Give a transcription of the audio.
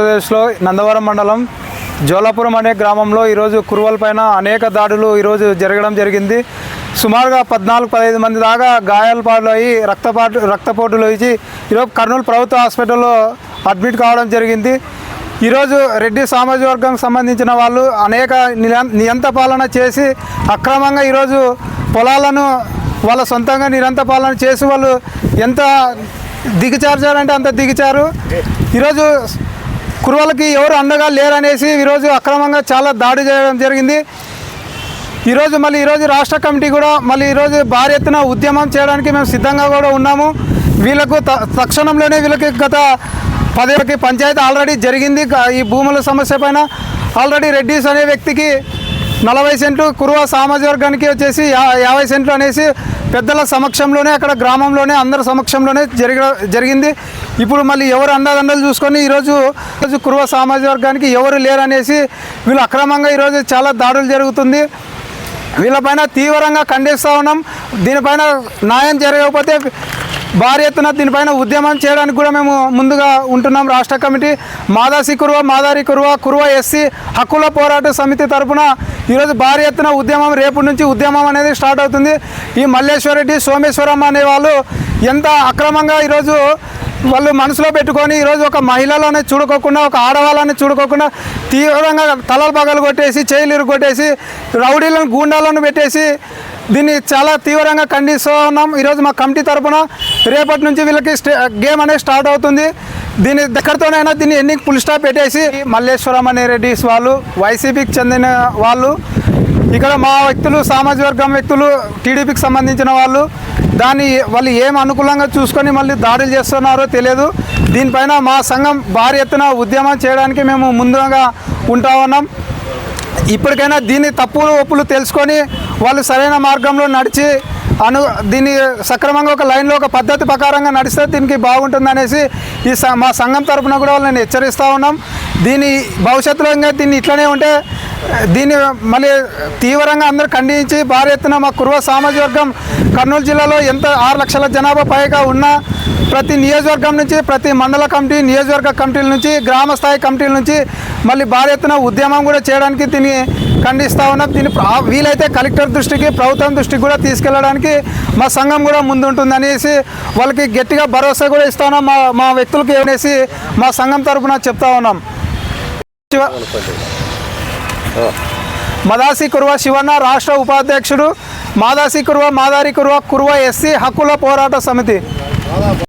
ఆంధ్రప్రదేశ్లో నందవరం మండలం జోలాపురం అనే గ్రామంలో ఈరోజు కురువల పైన అనేక దాడులు ఈరోజు జరగడం జరిగింది. సుమారుగా పద్నాలుగు పదహైదు మంది దాకా గాయాల పాలు అయ్యి రక్తపాటు రక్తపోటులు ఇచ్చి ఈరోజు కర్నూలు ప్రభుత్వ హాస్పిటల్లో అడ్మిట్ కావడం జరిగింది. ఈరోజు రెడ్డి సామాజిక వర్గం సంబంధించిన వాళ్ళు అనేక నియంత పాలన చేసి అక్రమంగా ఈరోజు పొలాలను వాళ్ళ సొంతంగా నిరంత పాలన చేసి వాళ్ళు ఎంత దిగచార్చారంటే అంత దిగచారు ఈరోజు కురువలకి ఎవరు అండగా లేరనేసి ఈరోజు అక్రమంగా చాలా దాడి చేయడం జరిగింది. ఈరోజు మళ్ళీ ఈరోజు రాష్ట్ర కమిటీ కూడా మళ్ళీ ఈరోజు భారీ ఎత్తున ఉద్యమం చేయడానికి మేము సిద్ధంగా కూడా ఉన్నాము. వీళ్ళకు త- తక్షణంలోనే వీళ్ళకి గత పదేళ్ళకి పంచాయతీ ఆల్రెడీ జరిగింది. ఈ భూముల సమస్య పైన ఆల్రెడీ రెడ్డిస్ అనే వ్యక్తికి నలభై సెంట్లు కురువ సామాజిక వర్గానికి వచ్చేసి యాభై సెంట్లు అనేసి పెద్దల సమక్షంలోనే అక్కడ గ్రామంలోనే అందరి సమక్షంలోనే జరిగ జరిగింది. ఇప్పుడు మళ్ళీ ఎవరు అందాదండలు చూసుకొని ఈరోజు ఈరోజు కురువ సామాజిక వర్గానికి ఎవరు లేరు అనేసి వీళ్ళు అక్రమంగా ఈరోజు చాలా దాడులు జరుగుతుంది. వీళ్ళపైన తీవ్రంగా ఖండిస్తూ ఉన్నాం. దీనిపైన న్యాయం జరగకపోతే భారీ ఎత్తున దీనిపైన ఉద్యమం చేయడానికి కూడా మేము ముందుగా ఉంటున్నాం. రాష్ట్ర కమిటీ మాదాసి కురువ మాదారి కురువ కురువ ఎస్సీ హక్కుల పోరాట సమితి తరఫున ఈరోజు భారీ ఎత్తున ఉద్యమం రేపు నుంచి ఉద్యమం అనేది స్టార్ట్ అవుతుంది. ఈ మల్లేశ్వరరెడ్డి సోమేశ్వరమ్మ అనే వాళ్ళు ఎంత అక్రమంగా ఈరోజు వాళ్ళు మనసులో పెట్టుకొని ఈరోజు ఒక మహిళలని చూడుకోకుండా ఒక ఆడవాళ్ళని చూడుకోకుండా తీవ్రంగా తలలు పగలు కొట్టేసి చేయిలు కొట్టేసి రౌడీలను గూండాలను పెట్టేసి దీన్ని చాలా తీవ్రంగా ఖండిస్తూ ఉన్నాం. ఈరోజు మా కమిటీ తరపున రేపటి నుంచి వీళ్ళకి స్టే గేమ్ అనేది స్టార్ట్ అవుతుంది. దీని దగ్గరతోనైనా దీన్ని ఎన్ని ఫుల్ స్టాప్ పెట్టేసి మల్లేశ్వరం అనే రెడ్డిస్ వాళ్ళు వైసీపీకి చెందిన వాళ్ళు ఇక్కడ మా వ్యక్తులు సామాజిక వర్గం వ్యక్తులు టీడీపీకి సంబంధించిన వాళ్ళు దాన్ని వాళ్ళు ఏం అనుకూలంగా చూసుకొని మళ్ళీ దాడులు చేస్తున్నారో తెలియదు. దీనిపైన మా సంఘం భారీ ఎత్తున ఉద్యమం చేయడానికి మేము ముందుగా ఉంటా ఉన్నాం. ఇప్పటికైనా దీన్ని తప్పులు ఒప్పులు తెలుసుకొని వాళ్ళు సరైన మార్గంలో నడిచి అను దీన్ని సక్రమంగా ఒక లైన్లో ఒక పద్ధతి ప్రకారంగా నడిస్తే దీనికి బాగుంటుందనేసి ఈ మా సంఘం తరఫున కూడా వాళ్ళని హెచ్చరిస్తూ ఉన్నాం. దీని భవిష్యత్తులో ఇంకా దీన్ని ఇట్లనే ఉంటే దీన్ని మళ్ళీ తీవ్రంగా అందరూ ఖండించి భారీ ఎత్తున మా కుర్వ సామాజిక వర్గం కర్నూలు జిల్లాలో ఎంత ఆరు లక్షల జనాభా పైగా ఉన్నా ప్రతి నియోజకవర్గం నుంచి ప్రతి మండల కమిటీ నియోజకవర్గ కమిటీల నుంచి గ్రామ స్థాయి కమిటీల నుంచి మళ్ళీ భారీ ఎత్తున ఉద్యమం కూడా చేయడానికి దీన్ని ఖండిస్తూ ఉన్నాం. దీన్ని వీలైతే కలెక్టర్ దృష్టికి ప్రభుత్వం దృష్టికి కూడా తీసుకెళ్ళడానికి మా సంఘం కూడా ముందుంటుంది అనేసి వాళ్ళకి గట్టిగా భరోసా కూడా ఇస్తా ఉన్నాం. మా మా వ్యక్తులకి అనేసి మా సంఘం తరపున చెప్తా ఉన్నాం. శివ- మదాసి కుర్వ శివన్న రాష్ట్ర ఉపాధ్యక్షుడు మాదాసి కుర్వ మాదారి కుర్వ కుర్వ ఎస్సీ హక్కుల పోరాట సమితి.